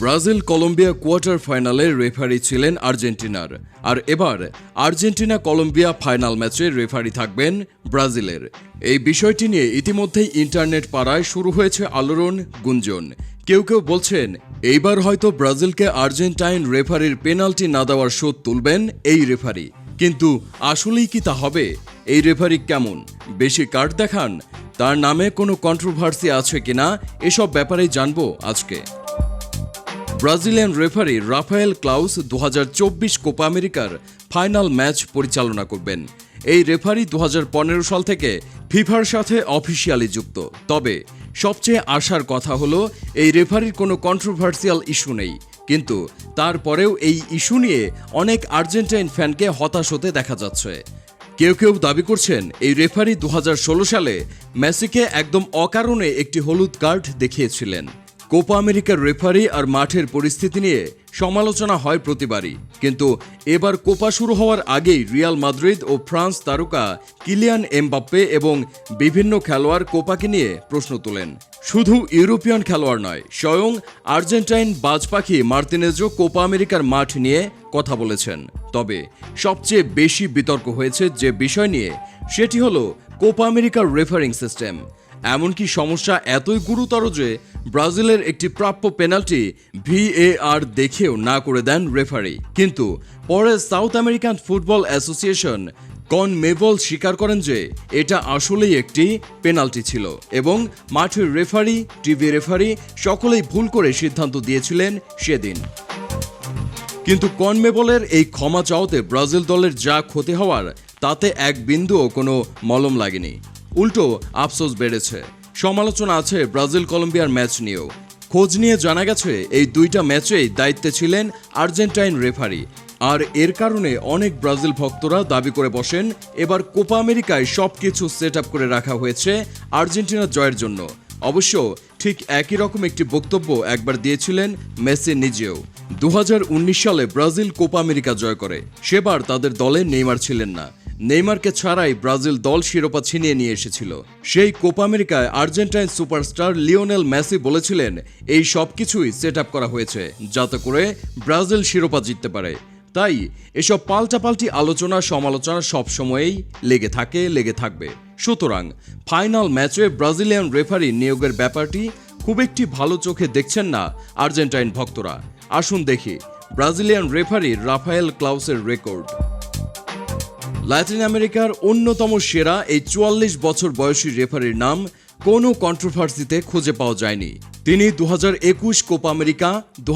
Brazil Colombia quarter ফাইনালে referee ছিলেন আর্জেন্টিনার। আর এবার আর্জেন্টিনা কলম্বিয়া ফাইনাল ম্যাচে রেফারি থাকবেন ব্রাজিলের। এই বিষয়টি নিয়ে ইতিমধ্যেই ইন্টারনেট পাড়ায় শুরু হয়েছে আলোড়ন, গুঞ্জন। কেউ কেউ বলছেন, এইবার হয়তো ব্রাজিলকে আর্জেন্টাইন রেফারির পেনাল্টি না দেওয়ার শোধ তুলবেন এই রেফারি। কিন্তু আসলেই কি তা হবে? এই রেফারি কেমন? বেশি কার্ড দেখান? তার নামে কোনো কন্ট্রোভার্সি আছে কিনা? এসব ব্যাপারেই জানব আজকে। ব্রাজিলিয়ান রেফারি রাফায়েল ক্লাউস দু কোপা আমেরিকার ফাইনাল ম্যাচ পরিচালনা করবেন। এই রেফারি দু হাজার পনেরো সাল থেকে ফিফার সাথে অফিসিয়ালি যুক্ত। তবে সবচেয়ে আশার কথা হলো, এই রেফারির কোনো কন্ট্রোভার্সিয়াল ইস্যু নেই। কিন্তু তারপরেও এই ইস্যু নিয়ে অনেক আর্জেন্টাইন ফ্যানকে হতাশ হতে দেখা যাচ্ছে। কেউ কেউ দাবি করছেন, এই রেফারি দু হাজার ষোলো সালে মেসিকে একদম অকারণে একটি হলুদ কার্ড দেখিয়েছিলেন। কোপা আমেরিকার রেফারি আর মাঠের পরিস্থিতি নিয়ে সমালোচনা হয় প্রতিবারই। কিন্তু এবার কোপা শুরু হওয়ার আগেই রিয়াল মাদ্রিদ ও ফ্রান্স তারকা কিলিয়ান এমবাপ্পে এবং বিভিন্ন খেলোয়াড় কোপাকে নিয়ে প্রশ্ন তোলেন। শুধু ইউরোপিয়ান খেলোয়াড় নয়, স্বয়ং আর্জেন্টাইন বাজ পাখি মার্তিনেজও কোপা আমেরিকার মাঠ নিয়ে কথা বলেছেন। তবে সবচেয়ে বেশি বিতর্ক হয়েছে যে বিষয় নিয়ে, সেটি হলো কোপা আমেরিকার রেফারিং সিস্টেম। এমনকি সমস্যা এতই গুরুতর যে ব্রাজিলের একটি প্রাপ্য পেনাল্টি ভিএআর দেখেও না করে দেন রেফারি। কিন্তু পরে সাউথ আমেরিকান ফুটবল অ্যাসোসিয়েশন কন মেবল স্বীকার করেন যে এটা আসলেই একটি পেনাল্টি ছিল এবং মাঠের রেফারি, টিভি রেফারি সকলেই ভুল করে সিদ্ধান্ত দিয়েছিলেন সেদিন। কিন্তু কনমেবলের এই ক্ষমা চাওয়াতে ব্রাজিল দলের যা ক্ষতি হওয়ার, তাতে এক বিন্দুও কোনো মলম লাগেনি। উল্টো আফসোস বেড়েছে। সমালোচনা আছে ব্রাজিল কলম্বিয়ার ম্যাচ নিয়েও। খোঁজ নিয়ে জানা গেছে, এই দুইটা ম্যাচেই দায়িত্বে ছিলেন আর্জেন্টাইন রেফারি। আর এর কারণে অনেক ব্রাজিল ভক্তরা দাবি করে বসেন, এবার কোপা আমেরিকায় সব কিছু সেট করে রাখা হয়েছে আর্জেন্টিনা জয়ের জন্য। অবশ্য ঠিক একই রকম একটি বক্তব্য একবার দিয়েছিলেন মেসি নিজেও। দু হাজার উনিশ সালে ব্রাজিল কোপা আমেরিকা জয় করে। সেবার তাদের দলে নেইমার ছিলেন না। নেইমারকে ছাড়াই ব্রাজিল দল শিরোপা ছিনিয়ে নিয়ে এসেছিল। সেই কোপা আমেরিকায় আর্জেন্টাইন সুপারস্টার লিওনেল মেসি বলেছিলেন, এই সব কিছুই সেট করা হয়েছে, যাতে করে ব্রাজিল শিরোপা জিততে পারে। তাই এসব পাল্টাপাল্টি আলোচনা সমালোচনা সবসময়েই লেগে থাকে, লেগে থাকবে। সুতরাং ফাইনাল ম্যাচে ব্রাজিলিয়ান রেফারি নিয়োগের ব্যাপারটি খুব একটি ভালো চোখে দেখছেন না আর্জেন্টাইন ভক্তরা। আসুন দেখি ব্রাজিলিয়ান রেফারি রাফায়েল ক্লাউসের রেকর্ড। ল্যাটিন আমেরিকার অন্যতম সেরা এই চুয়াল্লিশ বছর বয়সী রেফারির নাম কোনো কন্ট্রোভার্সিতে খুঁজে পাওয়া যায়নি। তিনি দু একুশ কোপা আমেরিকা দু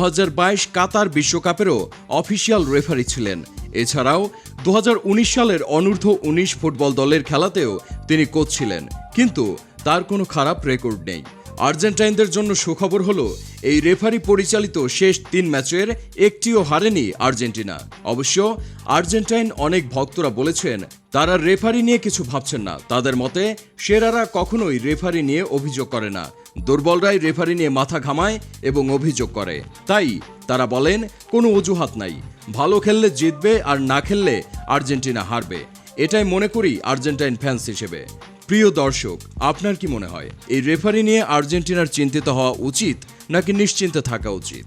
কাতার বিশ্বকাপেরও অফিসিয়াল রেফারি ছিলেন। এছাড়াও দু হাজার উনিশ সালের অনূর্ধ্ব উনিশ ফুটবল দলের খেলাতেও তিনি কোচ ছিলেন। কিন্তু তার কোনো খারাপ রেকর্ড নেই। আর্জেন্টাইনদের জন্য সুখবর হলো, এই রেফারি পরিচালিত শেষ তিন ম্যাচের একটিও হারেনি আর্জেন্টিনা। অবশ্য, আর্জেন্টাইন অনেক ভক্তরা বলেছেন, তারা রেফারি নিয়ে কিছু ভাবছেন না। তাদের মতে, সেরারা কখনোই রেফারি নিয়ে অভিযোগ করে না। দুর্বলরাই রেফারি নিয়ে মাথা ঘামায় এবং অভিযোগ করে। তাই, তারা বলেন, কোনো অজুহাত নাই। ভালো খেললে জিতবে আর না খেললে আর্জেন্টিনা হারবে। এটাই মনে করি আর্জেন্টাইন ফ্যান্স হিসেবে। প্রিয় দর্শক, আপনার কি মনে হয়? এই রেফারি নিয়ে আর্জেন্টিনার চিন্তিত হওয়া উচিত নাকি নিশ্চিন্তে থাকা উচিত?